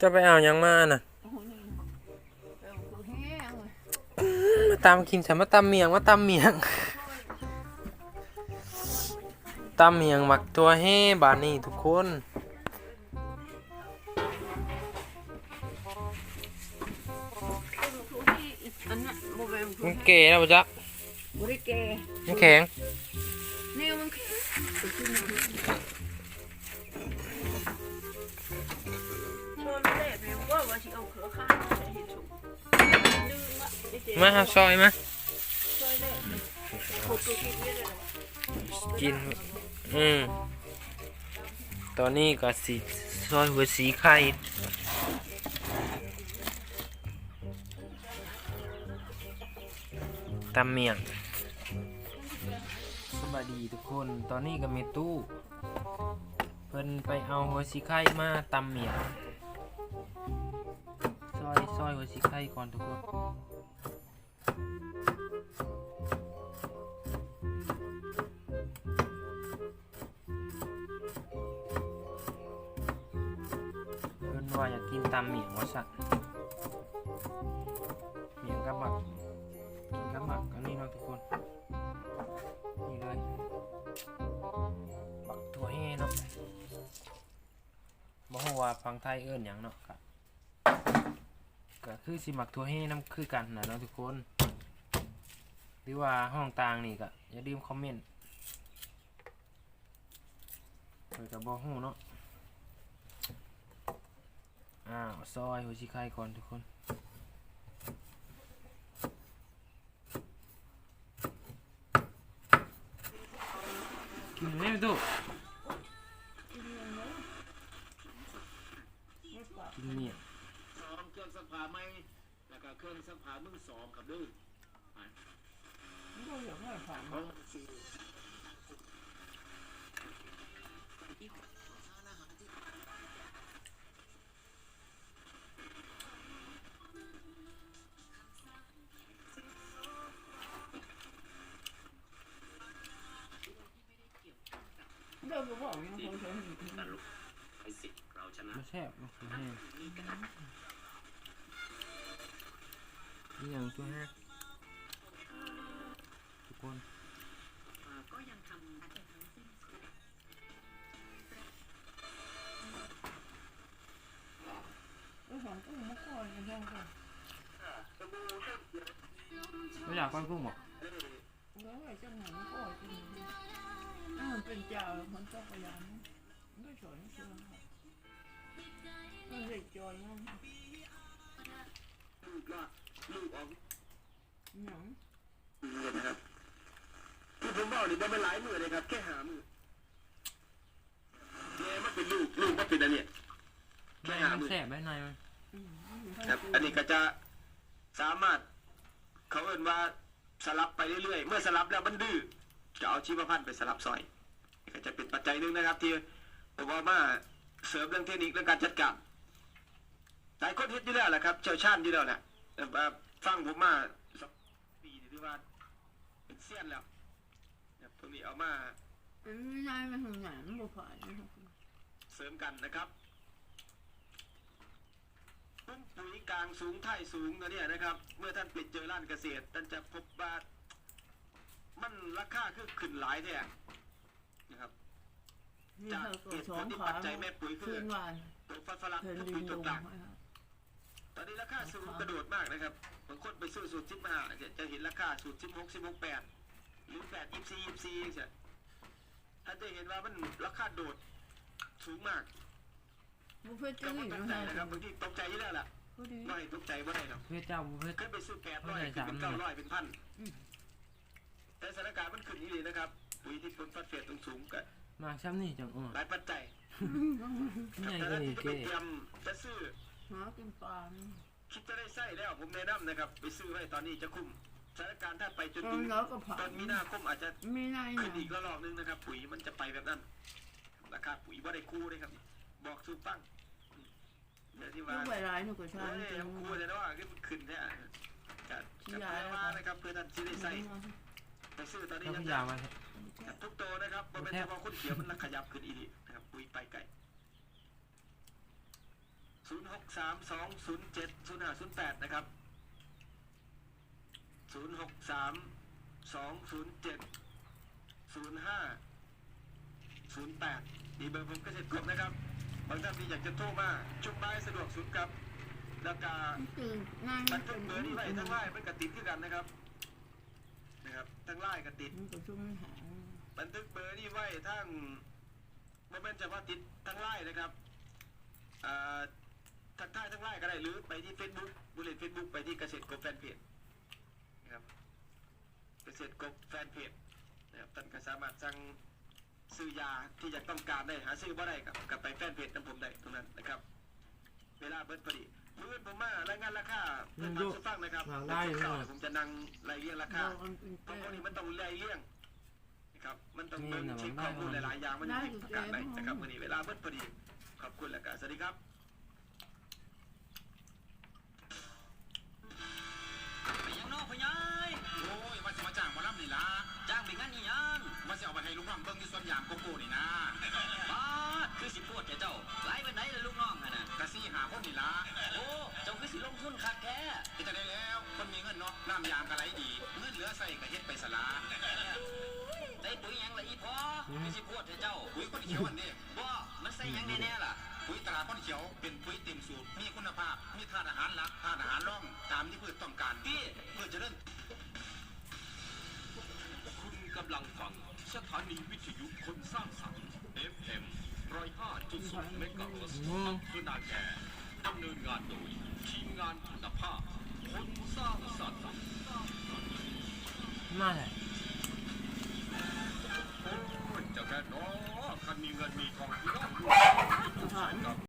จะไปเอาหยังมาน่ะโอ้โหนี่เออกูแห้งเลยมาตามกินฉันมาตำเมียงมาตำเมียงตำเมียงหมักตัวแห่บานนี้ทุกคนกูที่อันนั้นโมเบลกูมันเก๋แล้วปะจ๊ะบริเกมันแข็งนี่มันกูกินหน่อยมัน มาหาซอยมาช่วยได้กูกูกินเยอะเลยกิน อืมตอนนี้ก็สีซอยหัวสีไข่ตำเมียงสวัสดีทุกคน ตอนนี้ก็มีตู้ เพิ่นไปเอาหัวสีไข่มาตำเมียงซอยซอยหัวสีไข่ก่อนทุกคน ว่าอยากกินตำเหมียงว่าสัตว์เมียงกับหมักกินกับหมักอันนี้เนาะทุกคน นี่เลยบักถั่วแห่เนาะบ่ฮู้ว่าฟังไทยเอิ้นหยังเนาะก็ ก็คือสิหมักถั่วแห่นํคือกันนะเนาะทุกคน หรือว่าห้องต่างนี่ก็อย่าลืมคอมเมนต์เพิ่นก็บ่ฮู้เนาะอ้าวซอยหัวชิไข่ก่อนทุกคนกินไหมพี่ตุ๊กินเนี่ย รื่องซักผ้าไหมแล้วก็เครื่องซักผ้ามือสองครับเด้วยกูอยากให้ผ่านของสีเดี๋ยวกูบอกยังคงใช้ตลกไอสิเราชนะมาแซ่บมาคือแห้ง นี่ยังตัวแห้งทุกคนเออของกูไม่ค่อยยังไงกันไม่อยากก้อนกุ้งหรอกแล้วไอ้เจ้าหนูไม่ค่อยกินถ้ามันเป็นเจ้ามันต้องพยายามไม่สอนไม่เชื่อค่ะมันเด็กจอยนั่นลูกละลูกออก หนังเงินนะครับที่ผมบอกนี่บ่เป็นหลายมือเลยครับ แค่หามือแม่มันเป็นลูกลูกมันเป็นอันเนี้ยใบมันแซ่บใบในมันครับ อันนี้ก็จะสามารถ เขาเอิ้นว่าสลับไปเรื่อยๆ เมื่อสลับแล้วมันดื้อจะเอาชีวพันธุ์ไปสลับซอยนี่ก็จะเป็นปัจจัยหนึ่งนะครับ ที่ผมว่ามาเสริมเรื่องเทคนิคเรื่องการจัดการหลายคนเฮ็ดอยู่แล้วแหละครับเชี่ยวชาญอยู่แล้วแหละ แต่ว่าฟังผมมาสองปีนี่ถือว่าเป็นเซียนแล้วนะครับตรงนี้เอามาเป็นนายมันหนังบุผ่านนะครับเสริมกันนะครับปุ้มปุ๋ยกลางสูงไท่สูงตัวเนี้นะครับ เมื่อท่านไปเจอร้านเกษตรท่านจะพบว่ามันราคาคือขึ้นหลายแท้นะครับนี่เธอตัวสองขาคืนวานตัวฟันฝรั่งเธอคือดิปุ๋นยลตัวงกลางให้ครับต อนนี้ราคาสูงกระโดดมากนะครับบางคนไปซื้อสูตรทิพมาจะจะเห็นราคาสูตรสิบหกสิบหกแปดหรือแปดยี่สี่ยี่สี่ใช่ท่านจะเห็นว่ามันราคาโดดสูงมากบุฟเฟ่ต์ก็ตี้ไม่ตนะกใจฮะนะครับบางทีตกใจเยอะแหละก็ดีไม่ตกใจว่าได้หรอกเพื่อเจ้าเพื่อขึ้นไปซื้อแปดร้อยขึ้นเป็นเก้าร้อยเป็นพันแต่สถานการณ์มันขึ้นนี่เลยนะครับปุ๋ยที่ผลฟัดเฟดตรงสูงกับมาซ้ำนี่จังอ่อนหลายปัจจัยนี่แต่ไงก็ถ้านี่ที่จะไปเก้เตรียมจะซื้อ หากินปลาคิดจะได้ไส้แล้วผมแนะนำนะครับ ไปซื้อให้ตอนนี้จะคุ้มสถานการณ์ถ้าไปจนตอถึนงแล้าจนนมีนาคมอาจจะม่ได้ขึ้นอีกระลอกนึงนะครับ ปุ๋ยมันจะไปแบบนั้นราคาปุ๋ยว่าได้คู่เลยครับ บอกสูปังเดี๋ยวที่ว่า ลูกใบร้ายหนูก็ชอบจริง ควรจะว่าขึ้นขึ้นเนี่ยจะดจัดเว่านะครับเพื่อท่านที่ได้ไสไปซื้อตอนนี้ถ้ยังยาวมาทุกโตนะครับบ่เป็นแต่ว่คุณเขียวมันระขยับขึ้นอีกนะครับปุ๋ยไปไกล 0632070508 นะครับ 0632070508ดีเบอร์ผมก็เสร็จครบนะครับ บางท่านที่อยากจะโทรมาชุบไม้สะดวกสุดครับแล้วก็บันทึกเบอร์นี้ไว้ทั้งไล่ป็นกระติดขึ้นกันนะครับ นะครับ ทั้งไล่กระติดบันทึกเบอร์นี้ไว้ทั้งไม่เป็นจะว่าติดทั้งไล่นะครับอ่า ทักทายทั้งไลน์ก็ได้หรือไปที่ Facebook บุลเลตเฟซบุ๊กไปที่เกษตรกบแฟนเพจนะครับเกษตรกบแฟนเพจนะครับท่านก็สามารถสั่งซื้อยาที่อยากต้องการได้หาซื้อบ่ได้กับกลับไปแฟนเพจของผมได้ตรงนั้นนะครับ เวลาเบิดพอดีมือผมมารายงานราคาเพื่อความสุฟังนะครับวางได้เลยผมจะนั่งรายเรียงราคาเพราะวกวนี้มันต้องรายเรียงนะครับ มันต้องเบิ่งเช็คข้อมูลหลายๆอย่างมันจะมีประกาศได้นะครับวันนี้เวลาเบิดพอดีขอบคุณแล้วก็สวัสดีครับางไปงั้นนี่ยังว่าสิเอาไปให้ลูกน้องเบิ่งที่สวนยางโกโก้นี่นะบ้าดคือสิพูดแกเจ้าไล่ไปไหนเล่ะลูกน้องอะน่ะกะซี่หาคนนี่ล่ะโอ้เจ้าคือสิลงทุนคักแท้เฮ็ดจะได้แล้วคนมีเงินเนาะน้ำยางกะไหลดี เงินเหลือใส่ก็เฮ็ดไปสละได้ปุ๋ยหยังละอีพอคือสิพูดแกเจ้าปุ๋ยคนเขียวอันนี้บ่มันใส่หยังแน่ๆล่ะปุ๋ยตราก้นเขียวเป็นปุ๋ยเต็มสูตรมีคุณภาพมีธาตุอาหารหลักธาตุอาหารร่องตามที่พืช คุณกำลังฟังสถานีวิทยุคนสร้างสรรค์ FM 105.0เมกะเฮิรตซ์อืมอำเภอนาแกดำเนินงานโดยทีมงานคุณภาพ คนสร้างสรรค์มาเลยโอ้ยเจะแค่น้อคันมีเงินมีทองที่น้องอาหาร